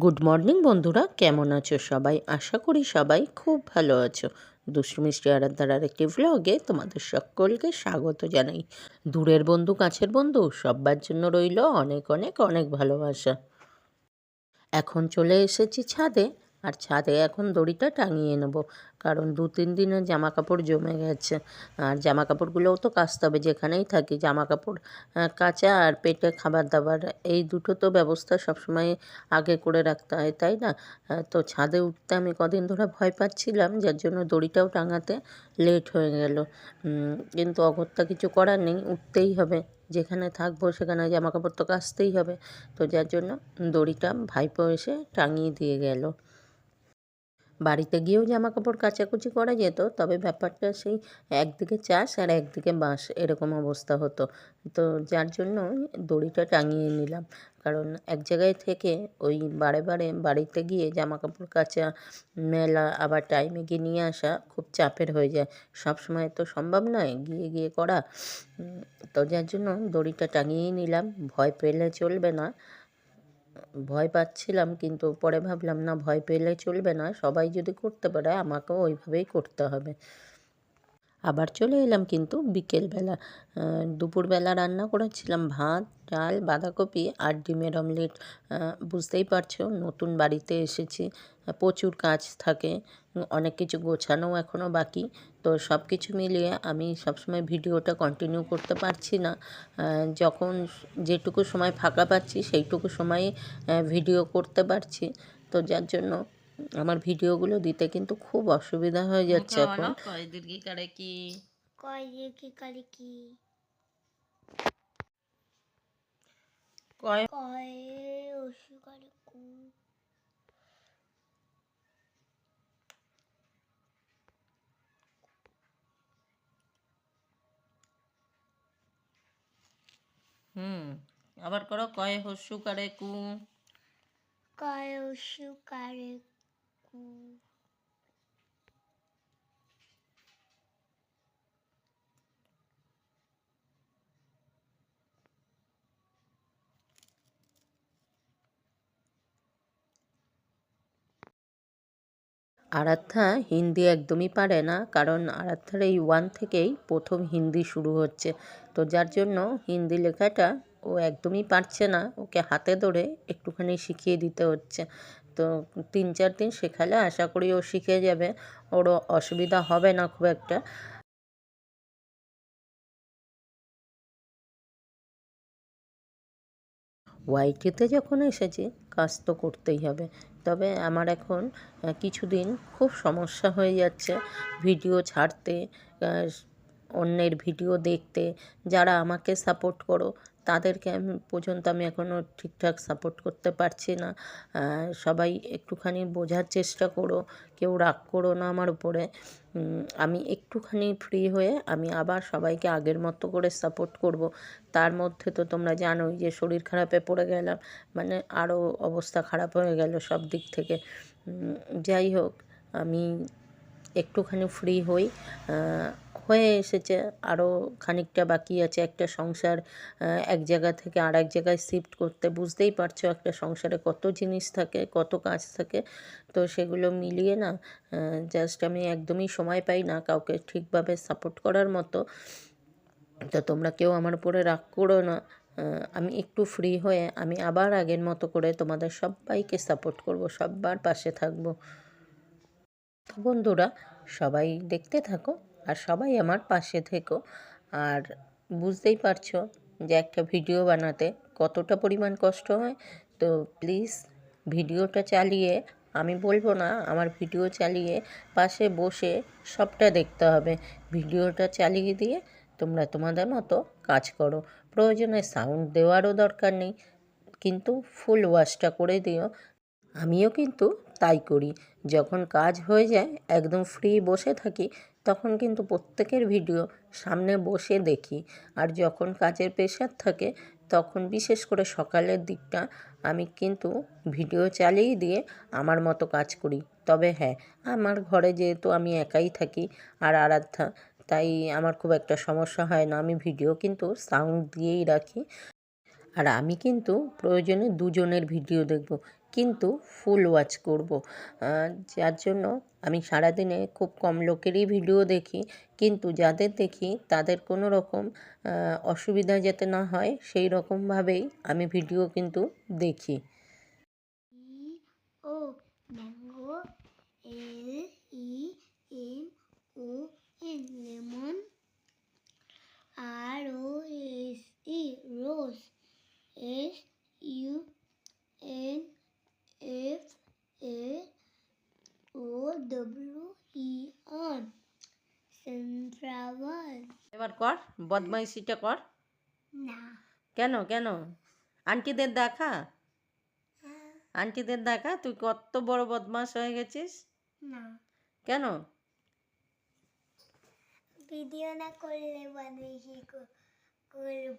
Good morning বন্ধুরা। কেমন আছো সবাই? আশা করি সবাই খুব ভালো আছো। দুষ্টু মিষ্টি আরাধ্যার আরেকটি ভ্লগে তোমাদের সকলকে স্বাগত জানাই। দূরের বন্ধু, কাছের বন্ধু সবার জন্য রইল অনেক অনেক অনেক ভালোবাসা। এখন চলে এসেছি ছাদে। আর ছাদে এখন দড়িটা টাঙিয়ে নেব। কারণ দু তিন দিনের জামা কাপড় জমে গেছে। আর জামা কাপড়গুলোও তো কাচতে হবে, যেখানেই থাকি জামা কাপড় কাচা আর পেটে খাবার দাবার, এই দুটো তো ব্যবস্থা সবসময় আগে করে রাখতে হয়, তাই না? তো ছাদে উঠতে আমি কদিন ধরে ভয় পাচ্ছিলাম, যার জন্য দড়িটাও টাঙাতে লেট হয়ে গেল। কিন্তু অগত্যা কিছু করার নেই, উঠতেই হবে। যেখানে থাকব সেখানে জামা কাপড় তো কাচতেই হবে। তো যার জন্য দড়িটা ভাইপো এসে টাঙিয়ে দিয়ে গেল। বাড়িতে গিয়েও জামা কাপড় কাচাকুচি করা যেত, তবে ব্যাপারটা সেই একদিকে চাষ আর একদিকে বাঁশ এরকম অবস্থা হতো। তো যার জন্য দড়িটা টাঙিয়ে নিলাম। কারণ এক জায়গায় থেকে ওই বারে বারে বাড়িতে গিয়ে জামা কাপড় কাচা, মেলা, আবার টাইমে গিয়ে নিয়ে আসা খুব চাপের হয়ে যায়। সব সময় তো সম্ভব নয় গিয়ে গিয়ে করা। তো যার জন্য দড়িটা টাঙিয়েই নিলাম। ভয় পেলে চলবে না। ভয় পাচ্ছিলাম, কিন্তু পরে ভাবলাম, না, ভয় পেলে চলবে না। সবাই যদি করতে পারে, আমাকেও ওইভাবেই করতে হবে। আবার চলে এলাম কিন্তু বিকেলবেলা। দুপুরবেলা রান্না করেছিলাম, ভাত, ডাল, বাঁধাকপি আর ডিমের অমলেট। বুঝতেই পারছ, নতুন বাড়িতে এসেছি। প্রচুর কাজ থাকে অনেক কিছু গোছানোও এখনও বাকি। তো সব কিছু মিলিয়ে আমি সবসময় ভিডিওটা কন্টিনিউ করতে পারছি না। যখন যেটুকু সময় ফাঁকা পাচ্ছি সেইটুকু সময়ে ভিডিও করতে পারছি। তো যার জন্য আমার ভিডিওগুলো দিতে কিন্তু খুব অসুবিধা হয়ে যাচ্ছে এখন। কয় কয় হুম আবার করো কয় হস্যু কারে কু। কয় হস্যু কারে কু। আরাধ্যা হিন্দি একদমই পারে না, কারণ আরাধ্যার এই ওয়ান থেকেই প্রথম হিন্দি শুরু হচ্ছে। তো যার জন্য হিন্দি লেখাটা ও একদমই পারছে না, ওকে হাতে ধরে একটুখানি শিখিয়ে দিতে হচ্ছে। তো তিন চার দিন শেখালে আশা করি ও শিখে যাবে, ওরও অসুবিধা হবে না খুব একটা। ওয়াইটিতে যখন এসেছি কাজ তো করতেই হবে। তবে আমার এখন কিছুদিন খুব সমস্যা হয়ে যাচ্ছে। ভিডিও ছাড়তে অন্যের ভিডিও দেখতে, যারা আমাকে সাপোর্ট করো তাদেরকে আমি পর্যন্ত আমি এখনও ঠিকঠাক সাপোর্ট করতে পারছি না। সবাই একটুখানি বোঝার চেষ্টা করো, কেউ রাগ করো না আমার উপরে। আমি একটুখানি ফ্রি হয়ে আমি আবার সবাইকে আগের মতো করে সাপোর্ট করব। তার মধ্যে তো তোমরা জানোই যে শরীর খারাপে পড়ে গেলাম মানে আরও অবস্থা খারাপ হয়ে গেল সব দিক থেকে। যাই হোক, আমি একটুখানি ফ্রি হই। হয়ে এসেছে। আরও খানিকটা বাকি আছে। একটা সংসার এক জায়গা থেকে আর এক জায়গায় শিফট করতে বুঝতেই পারছ একটা সংসারে কত জিনিস থাকে, কত কাজ থাকে। তো সেগুলো মিলিয়ে না জাস্ট আমি একদমই সময় পাই না কাউকে ঠিকভাবে সাপোর্ট করার মতো। তো তোমরা কেউ আমার উপরে রাগ করো না। আমি একটু ফ্রি হয়ে আমি আবার আগের মতো করে তোমাদের সবাইকে সাপোর্ট করব, সবার পাশে থাকব। তো বন্ধুরা, সবাই দেখতে থাকো। আর সবাই আমার পাশে থেকো। আর বুঝতেই পারছ যে একটা ভিডিও বানাতে কতটা পরিমাণ কষ্ট হয়। তো প্লিজ ভিডিওটা চালিয়ে, আমি বলব না, আমার ভিডিও চালিয়ে পাশে বসে সবটা দেখতে হবে। ভিডিওটা চালিয়ে দিয়ে তোমরা তোমাদের মতো কাজ করো। প্রয়োজনে সাউন্ড দেওয়ারও দরকার নেই, কিন্তু ফুল ওয়াশটা করে দিও। আমিও কিন্তু তাই করি। যখন কাজ হয়ে যায়, একদম ফ্রি বসে থাকি তখন কিন্তু প্রত্যেকের ভিডিও সামনে বসে দেখি। আর যখন কাজের প্রেশার থাকে, তখন বিশেষ করে সকালের দিকটা আমি কিন্তু ভিডিও চালিয়ে দিয়ে আমার মতো কাজ করি। তবে হ্যাঁ আমার ঘরে যেহেতু আমি একাই থাকি আর আরাধ্যা, তাই আমার খুব একটা সমস্যা হয় না। আমি ভিডিও কিন্তু সাউন্ড দিয়েই রাখি। আর আমি কিন্তু প্রয়োজনে দুজনের ভিডিও দেখব, কিন্তু ফুল ওয়াচ করব। যার জন্য আমি সারাদিনে খুব কম লোকেরই ভিডিও দেখি, কিন্তু যাদের দেখি তাদের কোনো রকম অসুবিধা যাতে না হয় সেই রকমভাবেই আমি ভিডিও কিন্তু দেখি। ও কর বদমাইশিটা কর। না। কেন কেন? আন্টিদের দেখা? আন্টিদের দেখা? তুই কত বড় বদমাস হয়ে গেছিস? না। কেন? ভিডিও না করলে বানাইছি করব।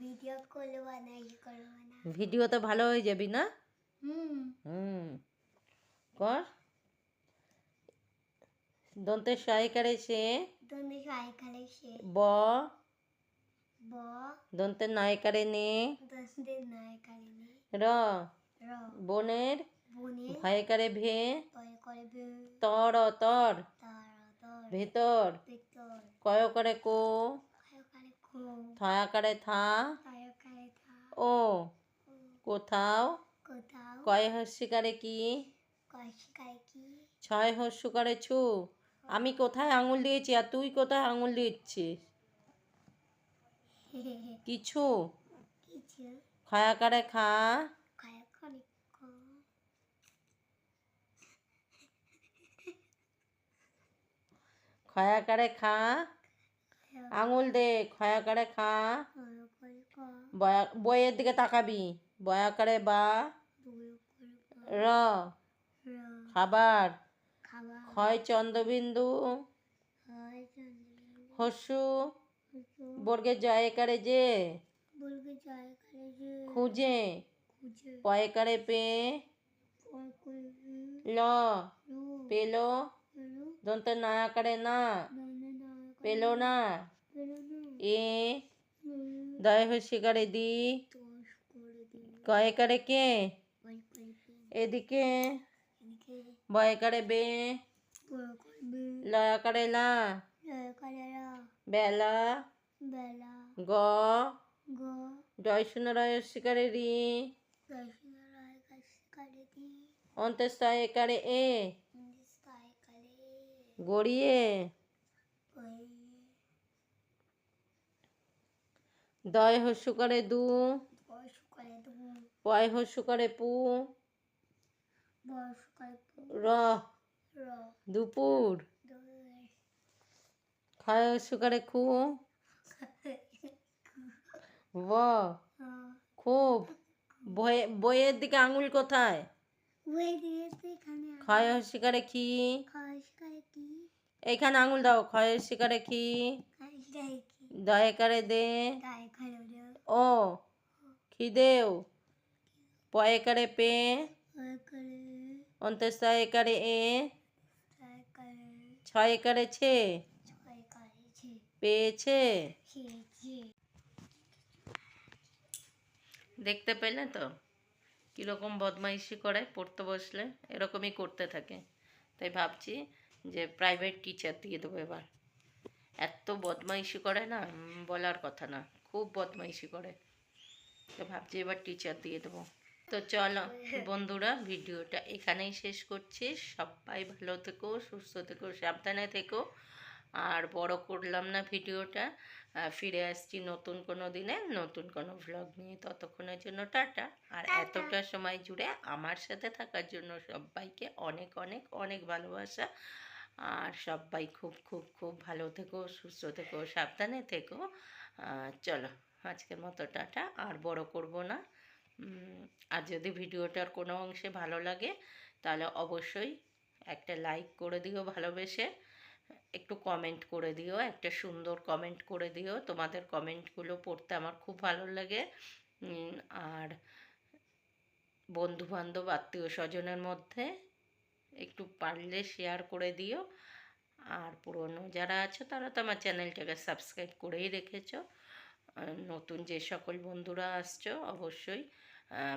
ভিডিও করলে বানাইছি করব না। ভিডিওতে ভালো হয়ে যাবি না? হুম। হুম। কর। দন্তের সহায়িকারে সে ব ব নায়িকারে নে র র বনের ভয়কারে ভে তর তর তার ভেতর ভিতর কয় করে কো ভয় থয়া করে থা ও কোথাও কোথাও কয় হস্যিকারে কি ছয় হস্য করে ছু আমি কোথায় আঙুল দিয়েছি আর তুই কোথায় আঙুল দিচ্ছিস? কিছু? কিছু। খয়াকারে খা। কয় করে খো। খয়াকারে খা। আঙুল দে খয়াকারে খা। বড় করে বয়া বইয়ের দিকে তাকাবি। বয়াকারে বা। করে র। খাবার। ক্ষয় চন্দ্রবিন্দু হয় চন্দ্রবিন্দু হস্যু হসু বর্গের জয়কারে যে জয় করে যে খুঁজে পয়কারে পে ল পেল নায়াকারে না ননে না পেল না এ দয় হস্যিকারে দি কয়কারে কে এদিকে বয়কারে বে লয়াকারে লা বেলা বেলা গ জয় শূন্য রয় হস্যিকারে রি অন্তঃস্থয় একারে এ গড়িয়ে দয় হস্যু করে দু পয় হস্যু করে পু র। দুপুর। ক্ষয় হস্যু খু। ব। খুব। বয়ে বইয়ের দিকে আঙুল কোথায়? এখানে ক্ষয় শিকারে কি? এইখানে আঙুল দাও। ক্ষয় শিকারে কি? দয়াকারে দে। ও। খিদেও। পয়েকারে পে। ওই করে অন্তঃস্থয়কারে এ তাই করে ছয়কারে ছে ছয় পেয়েছে। দেখতে পেলে তো? কীরকম বদমাইশি করে পড়তে বসলে? এরকমই করতে থাকে। তাই ভাবছি যে প্রাইভেট টিচার দিয়ে দেবো এবার। এত বদমাইশি করে না? বলার কথা না। খুব বদমাইশি করে। তো ভাবছি এবার টিচার দিয়ে দেবো। তো চলো বন্ধুরা ভিডিওটা এখানেই শেষ করছি। সবাই ভালো থেকো সুস্থ থেকো সাবধানে থেকো। আর বড় করলাম না ভিডিওটা। ফিরে আসছি নতুন কোনো দিনে নতুন কোনো ভ্লগ নিয়ে। ততক্ষণের জন্য টাটা। আর এতটা সময় জুড়ে আমার সাথে থাকার জন্য সবাইকে অনেক অনেক অনেক ভালোবাসা। আর সবাই খুব খুব খুব ভালো থেকো সুস্থ থেকো সাবধানে থেকো। চলো আজকের মতো টাটা। আর বড় করব না। আর যদি ভিডিওটার কোনো অংশে ভালো লাগে, তাহলে অবশ্যই একটা লাইক করে দিও ভালোবেসে, একটু কমেন্ট করে দিও, একটা সুন্দর কমেন্ট করে দিও। তোমাদের কমেন্টগুলো পড়তে আমার খুব ভালো লাগে। আর বন্ধু বান্ধব আত্মীয় স্বজনের মধ্যে একটু পারলে শেয়ার করে দিও। আর পুরনো যারা আছো, তারা তো আমার চ্যানেলটাকে সাবস্ক্রাইব করেই রেখেছো। নতুন যে সকল বন্ধুরা আসছো, অবশ্যই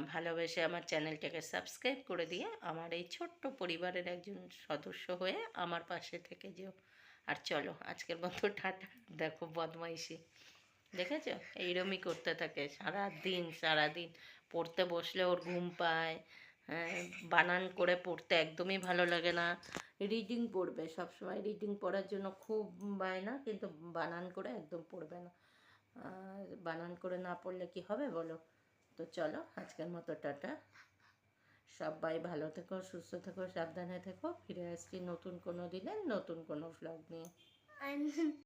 ভালোবেসে আমার চ্যানেলটাকে সাবস্ক্রাইব করে দিয়ে আমার এই ছোট্ট পরিবারের একজন সদস্য হয়ে আমার পাশে থেকে যেও। আর চলো, আজকের মতো টাটা। দেখো বদমাইশি। দেখেছ? এইরমই করতে থাকে সারা দিন সারা দিন পড়তে বসলে ওর ঘুম পায় হ্যাঁ বানান করে পড়তে একদমই ভালো লাগে না। রিডিং পড়বে সবসময়। রিডিং পড়ার জন্য খুব বায়না, কিন্তু বানান করে একদম পড়বে না। বানান করে না পড়লে কি হবে বলো? তো চলো, আজকের মতো টাটা। সবাই ভালো থেকো, সুস্থ থেকো, সাবধানে থেকো। ফিরে আসছি নতুন কোনো দিনে, নতুন কোনো ভ্লগ নিয়ে।